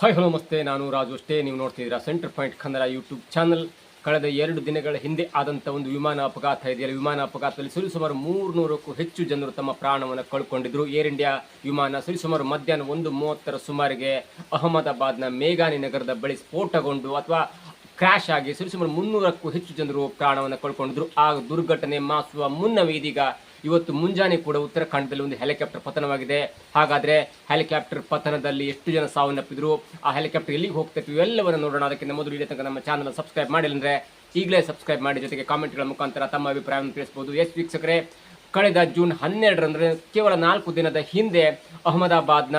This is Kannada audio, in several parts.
ಹಾಯ್ ಹಲೋ ಮಸ್ತೆ ನಾನು ರಾಜು ಅಷ್ಟೇ. ನೀವು ನೋಡ್ತಿದ್ದೀರಾ centre point Kannada YouTube channel. ಕಳೆದ ಎರಡು ದಿನಗಳ ಹಿಂದೆ ಆದಂಥ ಒಂದು ವಿಮಾನ ಅಪಘಾತ ಇದೆಯಲ್ಲ, ವಿಮಾನ ಅಪಘಾತದಲ್ಲಿ ಸರಿಸುಮಾರು ಮೂರ್ನೂರಕ್ಕೂ ಹೆಚ್ಚು ಜನರು ತಮ್ಮ ಪ್ರಾಣವನ್ನು ಕಳ್ಕೊಂಡಿದ್ರು. ಏರ್ ಇಂಡಿಯಾ ವಿಮಾನ ಸರಿಸುಮಾರು ಮಧ್ಯಾಹ್ನ ಒಂದು ಮೂವತ್ತರ ಸುಮಾರಿಗೆ ಅಹಮದಾಬಾದ್ನ ಮೇಘಾನಿ ನಗರದ ಬಳಿ ಸ್ಫೋಟಗೊಂಡು ಅಥವಾ ಕ್ರ್ಯಾಶ್ ಆಗಿ ಸರಿಸುಮಾರು ಮುನ್ನೂರಕ್ಕೂ ಹೆಚ್ಚು ಜನರು ಪ್ರಾಣವನ್ನು ಕಳ್ಕೊಂಡಿದ್ರು. ಆ ದುರ್ಘಟನೆ ಮಾಸುವ ಮುನ್ನವೇ ಇದೀಗ ಇವತ್ತು ಮುಂಜಾನೆ ಕೂಡ ಉತ್ತರಾಖಂಡದಲ್ಲಿ ಒಂದು ಹೆಲಿಕಾಪ್ಟರ್ ಪತನವಾಗಿದೆ. ಹಾಗಾದ್ರೆ ಹೆಲಿಕಾಪ್ಟರ್ ಪತನದಲ್ಲಿ ಎಷ್ಟು ಜನ ಸಾವನ್ನಪ್ಪಿದ್ರು ಆ ಹೆಲಿಕಾಪ್ಟರ್ ಎಲ್ಲಿಗೆ ಹೋಗ್ತಿತ್ತು ಇವೆಲ್ಲವನ್ನು ನೋಡೋಣ. ಅದಕ್ಕಿಂತ ಮೊದಲು ಇಡೀ ತನಕ ನಮ್ಮ ಚಾನಲ್ ಸಬ್ಸ್ಕ್ರೈಬ್ ಮಾಡಿಲ್ಲ ಅಂದರೆ ಈಗಲೇ ಸಬ್ಸ್ಕ್ರೈಬ್ ಮಾಡಿ. ಜೊತೆಗೆ ಕಾಮೆಂಟ್ಗಳ ಮುಖಾಂತರ ತಮ್ಮ ಅಭಿಪ್ರಾಯವನ್ನು ತಿಳಿಸಬಹುದು ಎಸ್ ವೀಕ್ಷಕರೇ, ಕಳೆದ ಜೂನ್ ಹನ್ನೆರಡರಂದರೆ ಕೇವಲ ನಾಲ್ಕು ದಿನದ ಹಿಂದೆ ಅಹಮದಾಬಾದ್ನ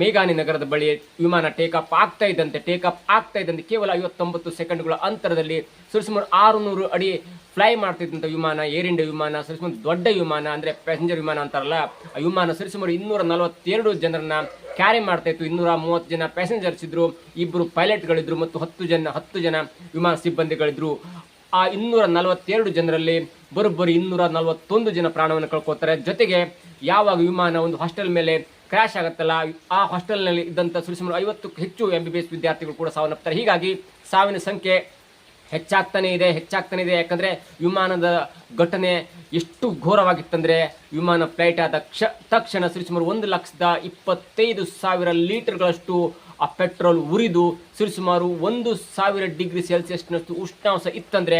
ಮೇಘಾನಿ ನಗರದ ಬಳಿ ವಿಮಾನ ಟೇಕಾಫ್ ಆಗ್ತಾ ಇದ್ದಂತೆ ಟೇಕಾಫ್ ಆಗ್ತಾ ಇದ್ದಂತೆ. ಕೇವಲ ಐವತ್ತೊಂಬತ್ತು ಸೆಕೆಂಡ್ಗಳ ಅಂತರದಲ್ಲಿ ಸರಿಸುಮಾರು ಆರುನೂರು ಅಡಿ ಫ್ಲೈ ಮಾಡ್ತಿದ್ದಂಥ ವಿಮಾನ, ಏರ್ ಇಂಡಿಯಾ ವಿಮಾನ ಸರಿಸುಮಾರು ದೊಡ್ಡ ವಿಮಾನ, ಅಂದರೆ ಪ್ಯಾಸೆಂಜರ್ ವಿಮಾನ ಅಂತಾರಲ್ಲ, ಆ ವಿಮಾನ ಸರಿಸುಮಾರು ಇನ್ನೂರ ನಲವತ್ತೆರಡು ಜನರನ್ನ ಕ್ಯಾರಿ ಮಾಡ್ತಾ ಇತ್ತು. ಇನ್ನೂರ ಮೂವತ್ತು ಜನ ಪ್ಯಾಸೆಂಜರ್ಸ್ ಇದ್ರು ಇಬ್ಬರು ಪೈಲಟ್ಗಳಿದ್ರು ಮತ್ತು ಹತ್ತು ಜನ ಹತ್ತು ಜನ ವಿಮಾನ ಸಿಬ್ಬಂದಿಗಳಿದ್ರು. ಆ ಇನ್ನೂರ ನಲವತ್ತೆರಡು ಜನರಲ್ಲಿ ಬರೋಬ್ಬರಿ ಇನ್ನೂರ ನಲವತ್ತೊಂದು ಜನ ಪ್ರಾಣವನ್ನು ಕಳ್ಕೊತಾರೆ ಜೊತೆಗೆ ಯಾವಾಗ ವಿಮಾನ ಒಂದು ಹಾಸ್ಟೆಲ್ ಮೇಲೆ ಕ್ರ್ಯಾಶ್ ಆಗುತ್ತಲ್ಲ, ಆ ಹಾಸ್ಟೆಲ್ನಲ್ಲಿ ಇದ್ದಂಥ ಸುರಿಸುಮಾರು ಐವತ್ತಕ್ಕೂ ಹೆಚ್ಚು ಎಂ ಬಿ ಬಿ ಎಸ್ ವಿದ್ಯಾರ್ಥಿಗಳು ಕೂಡ ಸಾವನ್ನಪ್ತಾರೆ. ಹೀಗಾಗಿ ಸಾವಿನ ಸಂಖ್ಯೆ ಹೆಚ್ಚಾಗ್ತಾನೆ ಇದೆ ಹೆಚ್ಚಾಗ್ತಾನೆ ಇದೆ. ಯಾಕಂದರೆ ವಿಮಾನದ ಘಟನೆ ಎಷ್ಟು ಘೋರವಾಗಿತ್ತಂದರೆ ವಿಮಾನ ಫ್ಲೈಟ್ ಆದ ಕ್ಷ, ತಕ್ಷಣ ಸರಿಸುಮಾರು ಒಂದು ಲಕ್ಷದ ಇಪ್ಪತ್ತೈದು ಸಾವಿರ ಲೀಟರ್ಗಳಷ್ಟು ಆ ಪೆಟ್ರೋಲ್ ಉರಿದು ಸರಿಸುಮಾರು ಒಂದು ಸಾವಿರ ಡಿಗ್ರಿ ಸೆಲ್ಸಿಯಸ್ನಷ್ಟು ಉಷ್ಣಾಂಶ ಇತ್ತಂದ್ರೆ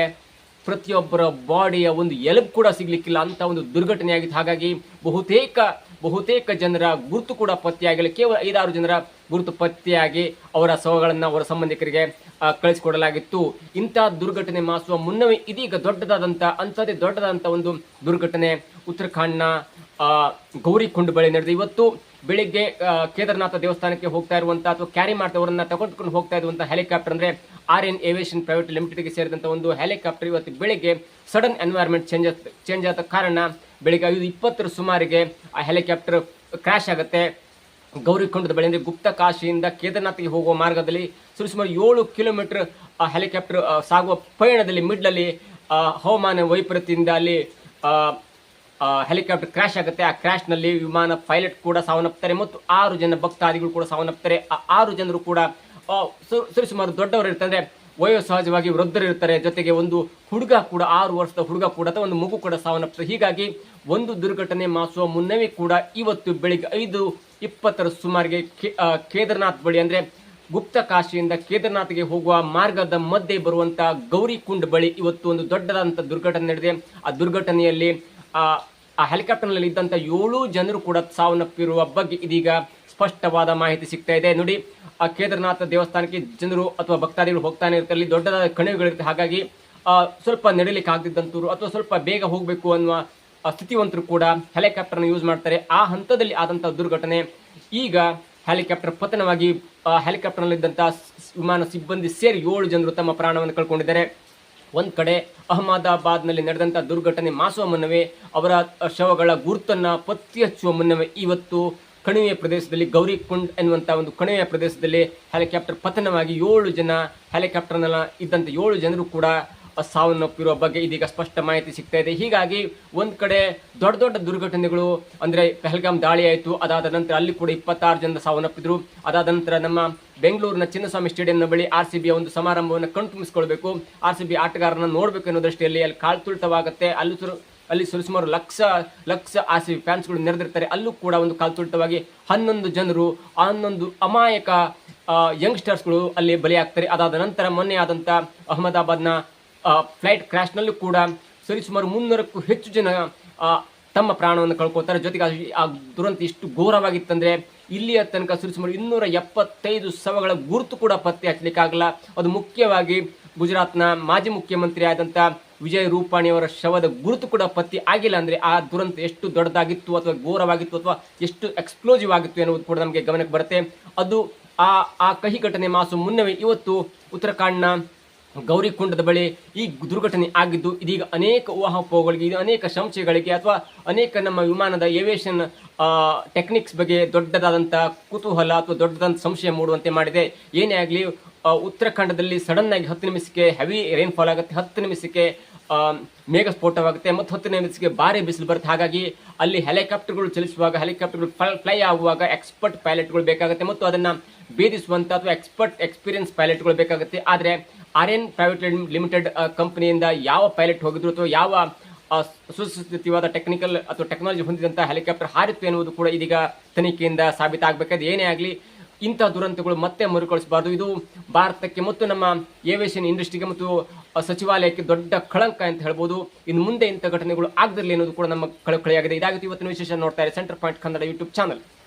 ಪ್ರತಿಯೊಬ್ಬರ ಬಾಡಿಯ ಒಂದು ಎಲುಬು ಕೂಡ ಸಿಗಲಿಕ್ಕಿಲ್ಲ ಅಂತ ಒಂದು ದುರ್ಘಟನೆ ಆಗಿತ್ತು. ಹಾಗಾಗಿ ಬಹುತೇಕ ಬಹುತೇಕ ಜನರ ಗುರುತು ಕೂಡ ಪತ್ತೆಯಾಗಿಲ್ಲ. ಕೇವಲ ಐದಾರು ಜನರ ಗುರುತು ಪತ್ತೆಯಾಗಿ ಅವರ ಶವಗಳನ್ನು ಅವರ ಸಂಬಂಧಿಕರಿಗೆ ಕಳಿಸಿಕೊಡಲಾಗಿತ್ತು. ಇಂತಹ ದುರ್ಘಟನೆ ಮಾಸುವ ಮುನ್ನವೇ ಇದೀಗ ದೊಡ್ಡದಾದಂಥ ಅಂಥದ್ದೇ ದೊಡ್ಡದಾದಂಥ ಒಂದು ದುರ್ಘಟನೆ. ಉತ್ತರಾಖಂಡ್ನ ಗೌರಿಕೊಂಡು ಬಳಿ ನಡೆದಿದೆ. ಇವತ್ತು ಬೆಳಿಗ್ಗೆ ಕೇದಾರನಾಥ ದೇವಸ್ಥಾನಕ್ಕೆ ಹೋಗ್ತಾ ಇರುವಂತಹ ಅಥವಾ ಕ್ಯಾರಿ ಮಾಡ್ತವರನ್ನ ತಗೊಂಡ್ಕೊಂಡು ಹೋಗ್ತಾ ಇರುವಂಥ ಹೆಲಿಕಾಪ್ಟರ್ ಅಂದ್ರೆ ಆರ್ ಎನ್ ಏವಿಯೇಷನ್ ಪ್ರೈವೇಟ್ ಲಿಮಿಟೆಡ್ಗೆ ಸೇರಿದಂತ ಒಂದು ಹೆಲಿಕಾಪ್ಟರ್ ಇವತ್ತು ಬೆಳಿಗ್ಗೆ ಸಡನ್ ಎನ್ವೈರ್ಮೆಂಟ್ ಚೇಂಜ್ ಚೇಂಜ್ ಆದ ಕಾರಣ ಬೆಳಿಗ್ಗೆ ಐದು ಇಪ್ಪತ್ತರ ಸುಮಾರಿಗೆ ಆ ಹೆಲಿಕಾಪ್ಟರ್ ಕ್ರಾಶ್ ಆಗುತ್ತೆ. ಗೌರಿಕೊಂಡದ ಬಳಿ ಅಂದ್ರೆ ಗುಪ್ತ ಕಾಶಿಯಿಂದ ಕೇದಾರನಾಥ್ಗೆ ಹೋಗುವ ಮಾರ್ಗದಲ್ಲಿ ಸುಮಾರು ಏಳು ಕಿಲೋಮೀಟರ್ ಆ ಹೆಲಿಕಾಪ್ಟರ್ ಸಾಗುವ ಪಯಣದಲ್ಲಿ ಮಿಡ್ಲಲ್ಲಿ ಹವಾಮಾನ ವೈಪರೀತ್ಯದಿಂದ ಅಲ್ಲಿ ಹೆಲಿಕಾಪ್ಟರ್ ಕ್ರ್ಯಾಶ್ ಆಗುತ್ತೆ. ಆ ಕ್ರಾಶ್ನಲ್ಲಿ ವಿಮಾನ ಪೈಲಟ್ ಕೂಡ ಸಾವನ್ನಪ್ತಾರೆ ಮತ್ತು ಆರು ಜನ ಭಕ್ತಾದಿಗಳು ಕೂಡ ಸಾವನ್ನಪ್ತಾರೆ. ಆ ಆರು ಜನರು ಕೂಡ ಸರಿ ಸುಮಾರು ದೊಡ್ಡವರು ಇರ್ತಾರೆ. ವಯೋಸಹಜವಾಗಿ ವೃದ್ಧರು ಇರ್ತಾರೆ. ಜೊತೆಗೆ ಒಂದು ಹುಡುಗ ಕೂಡ, ಆರು ವರ್ಷದ ಹುಡುಗ ಕೂಡ ಅಥವಾ ಒಂದು ಮಗು ಕೂಡ ಸಾವನ್ನಪ್ತಾರೆ. ಹೀಗಾಗಿ ಒಂದು ದುರ್ಘಟನೆ ಮಾಸುವ ಮುನ್ನವೇ ಕೂಡ ಇವತ್ತು ಬೆಳಿಗ್ಗೆ ಐದು ಇಪ್ಪತ್ತರ ಸುಮಾರಿಗೆ ಕೇದಾರನಾಥ್ ಬಳಿ ಅಂದ್ರೆ ಗುಪ್ತ ಕಾಶಿಯಿಂದ ಕೇದಾರ್ನಾಥ್ಗೆ ಹೋಗುವ ಮಾರ್ಗದ ಮಧ್ಯೆ ಬರುವಂತಹ ಗೌರಿಕುಂಡ್ ಬಳಿ ಇವತ್ತು ಒಂದು ದೊಡ್ಡದಾದಂಥ ದುರ್ಘಟನೆ ನಡೆದಿದೆ. ಆ ದುರ್ಘಟನೆಯಲ್ಲಿ ಆ ಹೆಲಿಕಾಪ್ಟರ್ನಲ್ಲಿ ಇದ್ದಂಥ ಏಳು ಜನರು ಕೂಡ ಸಾವನ್ನಪ್ಪಿರುವ ಬಗ್ಗೆ ಇದೀಗ ಸ್ಪಷ್ಟವಾದ ಮಾಹಿತಿ ಸಿಗ್ತಾ ಇದೆ. ನೋಡಿ, ಆ ಕೇದಾರನಾಥ ದೇವಸ್ಥಾನಕ್ಕೆ ಜನರು ಅಥವಾ ಭಕ್ತಾದಿಗಳು ಹೋಗ್ತಾನೆ ಇರ್ತಾರೆ. ಅಲ್ಲಿ ದೊಡ್ಡದಾದ ಕಣಿವೆಗಳಿರುತ್ತೆ. ಹಾಗಾಗಿ ಸ್ವಲ್ಪ ನಡಿಲಿಕ್ಕೆ ಆಗದಿದ್ದಂತವ್ರು ಅಥವಾ ಸ್ವಲ್ಪ ಬೇಗ ಹೋಗಬೇಕು ಅನ್ನುವ ಸ್ಥಿತಿವಂತರು ಕೂಡ ಹೆಲಿಕಾಪ್ಟರ್ನ ಯೂಸ್ ಮಾಡ್ತಾರೆ. ಆ ಹಂತದಲ್ಲಿ ಆದಂಥ ದುರ್ಘಟನೆ ಈಗ ಹೆಲಿಕಾಪ್ಟರ್ ಪತನವಾಗಿ ಹೆಲಿಕಾಪ್ಟರ್ನಲ್ಲಿದ್ದಂಥ ವಿಮಾನ ಸಿಬ್ಬಂದಿ ಸೇರಿ ಏಳು ಜನರು ತಮ್ಮ ಪ್ರಾಣವನ್ನು ಕಳ್ಕೊಂಡಿದ್ದಾರೆ. ಒಂದ್ ಕಡೆ ಅಹಮದಾಬಾದ್ನಲ್ಲಿ ನಡೆದಂತ ದುರ್ಘಟನೆ ಮಾಸುವ ಮುನ್ನವೇ ಅವರ ಶವಗಳ ಗುರುತನ್ನ ಪತ್ತೆ ಹಚ್ಚುವ ಮುನ್ನವೇ ಇವತ್ತು ಕಣಿವೆಯ ಪ್ರದೇಶದಲ್ಲಿ ಗೌರಿಕುಂಡ್ ಎನ್ನುವಂಥ ಒಂದು ಕಣಿವೆಯ ಪ್ರದೇಶದಲ್ಲಿ ಹೆಲಿಕಾಪ್ಟರ್ ಪತನವಾಗಿ ಏಳು ಜನ ಹೆಲಿಕಾಪ್ಟರ್ನ ಇದ್ದಂತ ಏಳು ಜನರು ಕೂಡ ಸಾವನ್ನಪ್ಪಿರುವ ಬಗ್ಗೆ ಇದೀಗ ಸ್ಪಷ್ಟ ಮಾಹಿತಿ ಸಿಗ್ತಾ ಇದೆ. ಹೀಗಾಗಿ ಒಂದ್ ಕಡೆ ದೊಡ್ಡ ದೊಡ್ಡ ದುರ್ಘಟನೆಗಳು, ಅಂದ್ರೆ ಪೆಹಲ್ಗಾಮ್ ದಾಳಿ ಆಯಿತು ಅದಾದ ನಂತರ ಅಲ್ಲಿ ಕೂಡ ಇಪ್ಪತ್ತಾರು ಜನ ಸಾವನ್ನಪ್ಪಿದ್ರು. ಅದಾದ ನಂತರ ನಮ್ಮ ಬೆಂಗಳೂರಿನ ಚಿನ್ನಸ್ವಾಮಿ ಸ್ಟೇಡಿಯಂನ ಬಳಿ ಆರ್ ಸಿ ಬಿಯ ಒಂದು ಸಮಾರಂಭವನ್ನು ಕಣ್ತುಂಬಿಸಿಕೊಳ್ಬೇಕು. ಆರ್ ಸಿ ಬಿ ಆಟಗಾರನ ನೋಡಬೇಕು ಅನ್ನೋ ದೃಷ್ಟಿಯಲ್ಲಿ ಅಲ್ಲಿ ಕಾಲ್ತುಳಿತವಾಗುತ್ತೆ ಅಲ್ಲಿ ಸುರು, ಅಲ್ಲಿ ಸುಮಾರು lakh lakh R C B ಫ್ಯಾನ್ಸ್ಗಳು ನೆರೆದಿರ್ತಾರೆ. ಅಲ್ಲೂ ಕೂಡ ಒಂದು ಕಾಲ್ತುಳಿತವಾಗಿ ಹನ್ನೊಂದು ಜನರು, ಹನ್ನೊಂದು ಅಮಾಯಕ ಯಂಗ್ಸ್ಟರ್ಸ್ಗಳು ಅಲ್ಲಿ ಬಲಿಯಾಗ್ತಾರೆ. ಅದಾದ ನಂತರ ಮೊನ್ನೆ ಆದಂತ ಅಹಮದಾಬಾದ್ನ ಫ್ಲೈಟ್ ಕ್ರ್ಯಾಶ್ನಲ್ಲೂ ಕೂಡ ಸರಿಸುಮಾರು ಮುನ್ನೂರಕ್ಕೂ ಹೆಚ್ಚು ಜನ ತಮ್ಮ ಪ್ರಾಣವನ್ನು ಕಳ್ಕೊತಾರೆ ಜೊತೆಗೆ ಆ- ದುರಂತ ಇಷ್ಟು ಘೋರವಾಗಿತ್ತಂದ್ರೆ ಇಲ್ಲಿಯ ತನಕ ಸರಿಸುಮಾರು ಇನ್ನೂರ ಎಪ್ಪತ್ತೈದು ಶವಗಳ ಗುರುತು ಕೂಡ ಪತ್ತೆ ಹಚ್ಚಲಿಕ್ಕಾಗಲ್ಲ ಅದು ಮುಖ್ಯವಾಗಿ ಗುಜರಾತ್ನ ಮಾಜಿ ಮುಖ್ಯಮಂತ್ರಿ ಆದಂತ ವಿಜಯ್ ರೂಪಾಣಿ ಅವರ ಶವದ ಗುರುತು ಕೂಡ ಪತ್ತೆ ಆಗಿಲ್ಲ ಅಂದ್ರೆ ಆ ದುರಂತ ಎಷ್ಟು ದೊಡ್ಡದಾಗಿತ್ತು ಅಥವಾ ಘೋರವಾಗಿತ್ತು ಅಥವಾ ಎಷ್ಟು ಎಕ್ಸ್ಪ್ಲೋಸಿವ್ ಆಗಿತ್ತು ಎನ್ನುವುದು ಕೂಡ ನಮಗೆ ಗಮನಕ್ಕೆ ಬರುತ್ತೆ. ಅದು ಆ ಆ ಕಹಿ ಘಟನೆ ಮಾಸು ಮುನ್ನವೇ ಇವತ್ತು ಉತ್ತರಾಖಂಡ್ನ ಗೌರಿಕುಂಡದ ಬಳಿ ಈ ದುರ್ಘಟನೆ ಆಗಿದ್ದು, ಇದೀಗ ಅನೇಕ ಊಹಾಪೋಹಗಳಿಗೆ, ಇದು ಅನೇಕ ಸಂಶಯಗಳಿಗೆ ಅಥವಾ ಅನೇಕ ನಮ್ಮ ವಿಮಾನದ ಏವಿಯೇಷನ್ ಟೆಕ್ನಿಕ್ಸ್ ಬಗ್ಗೆ ದೊಡ್ಡದಾದಂಥ ಕುತೂಹಲ ಅಥವಾ ದೊಡ್ಡದಾದಂಥ ಸಂಶಯ ಮೂಡುವಂತೆ ಮಾಡಿದೆ. ಏನೇ ಆಗಲಿ ಉತ್ತರಾಖಂಡದಲ್ಲಿ ಸಡನ್ ಆಗಿ ಹತ್ತು ನಿಮಿಷಕ್ಕೆ ಹೆವಿ ರೈನ್ಫಾಲ್ ಆಗುತ್ತೆ, ಹತ್ತು ನಿಮಿಷಕ್ಕೆ ಮೇಘ ಸ್ಫೋಟವಾಗುತ್ತೆ, ಮತ್ತು ಹತ್ತು ನಿಮಿಷಕ್ಕೆ ಭಾರಿ ಬಿಸಿಲು ಬರುತ್ತೆ. ಹಾಗಾಗಿ ಅಲ್ಲಿ ಹೆಲಿಕಾಪ್ಟರ್ಗಳು ಚಲಿಸುವಾಗ ಹೆಲಿಕಾಪ್ಟರ್ಗಳು ಫ್ಲೈ ಆಗುವಾಗ ಎಕ್ಸ್ಪರ್ಟ್ ಪೈಲಟ್ಗಳು ಬೇಕಾಗುತ್ತೆ ಮತ್ತು ಅದನ್ನು ಭೇದಿಸುವಂಥ ಅಥವಾ ಎಕ್ಸ್ಪರ್ಟ್ ಎಕ್ಸ್ಪೀರಿಯನ್ಸ್ ಪೈಲಟ್ಗಳು ಬೇಕಾಗುತ್ತೆ. ಆದರೆ ಆರ್ ಎನ್ ಪ್ರೈವೇಟ್ ಲಿಮಿಟೆಡ್ ಕಂಪ್ನಿಯಿಂದ ಯಾವ ಪೈಲಟ್ ಹೋಗಿದ್ರು ಅಥವಾ ಯಾವ ಸುಸ್ಥಿತಿವಾದ ಟೆಕ್ನಿಕಲ್ ಅಥವಾ ಟೆಕ್ನಾಲಜಿ ಹೊಂದಿದಂಥ ಹೆಲಿಕಾಪ್ಟರ್ ಹಾರಿತ್ತು ಎನ್ನುವುದು ಕೂಡ ಇದೀಗ ತನಿಖೆಯಿಂದ ಸಾಬೀತಾಗಬೇಕಾದ್ರೆ ಏನೇ ಆಗಲಿ ಇಂತಹ ದುರಂತಗಳು ಮತ್ತೆ ಮರುಕಳಿಸಬಾರದು. ಇದು ಭಾರತಕ್ಕೆ ಮತ್ತು ನಮ್ಮ ಏವಿಯೇಷನ್ ಇಂಡಸ್ಟ್ರಿಗೆ ಮತ್ತು ಸಚಿವಾಲಯಕ್ಕೆ ದೊಡ್ಡ ಕಳಂಕ ಅಂತ ಹೇಳ್ಬೋದು. ಇನ್ನು ಮುಂದೆ ಇಂಥ ಘಟನೆಗಳು ಆಗದಿರಲಿ ಅನ್ನೋದು ಕೂಡ ನಮ್ಮ ಕಳಕಳಿಯಾಗಿದೆ ಇದಾಗುತ್ತೆ ಇವತ್ತಿನ ವಿಶೇಷ ನೋಡ್ತಾರೆ centre point Kannada YouTube channel.